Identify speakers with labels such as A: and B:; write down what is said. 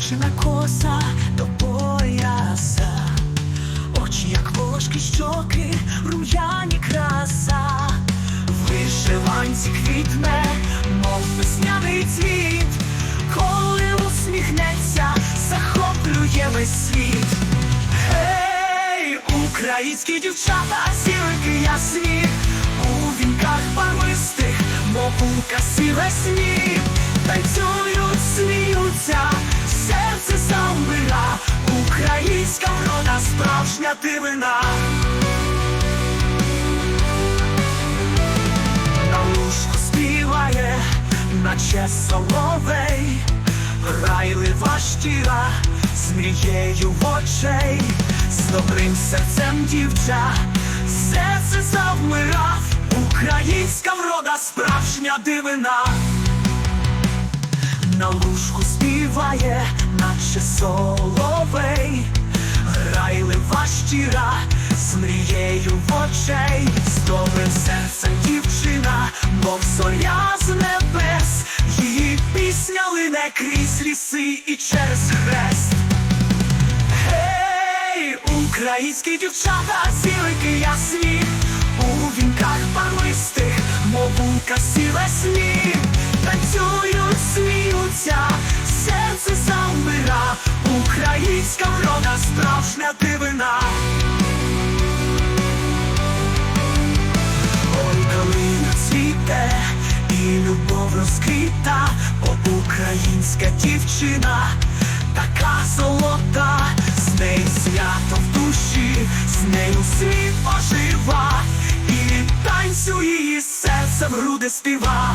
A: Спечена коса до пояса, очі, як ложки, щоки, рум'яні краса, вишиванці квітне, мов весняний цвіт, коли усміхнеться, захоплює весь світ. Гей, українські дівчата, сірики ясні, у вінках барвистих, мов у касі весні, танцюють. Українська врода, справжня дивина. На лужку співає, наче соловей, грайлива щира, з мрією в очей, з добрим серцем дівча, серце завмирав, українська врода, справжня дивина. На лужку співає, наче соловей, грайлива щира, з мрією в очей, з добрим серцем дівчина, мов зоря з небес, її пісня лине крізь ліси і через хрест. Гей, українські дівчата, зірики ясні, у вінках барвистих, мов у касі українська врода, справжня дивина. Ой, калина цвіте, і любов розкрита, бо українська дівчина, така золота, з нею свято в душі, з нею світ ожива, і танцю її серце в груди співа.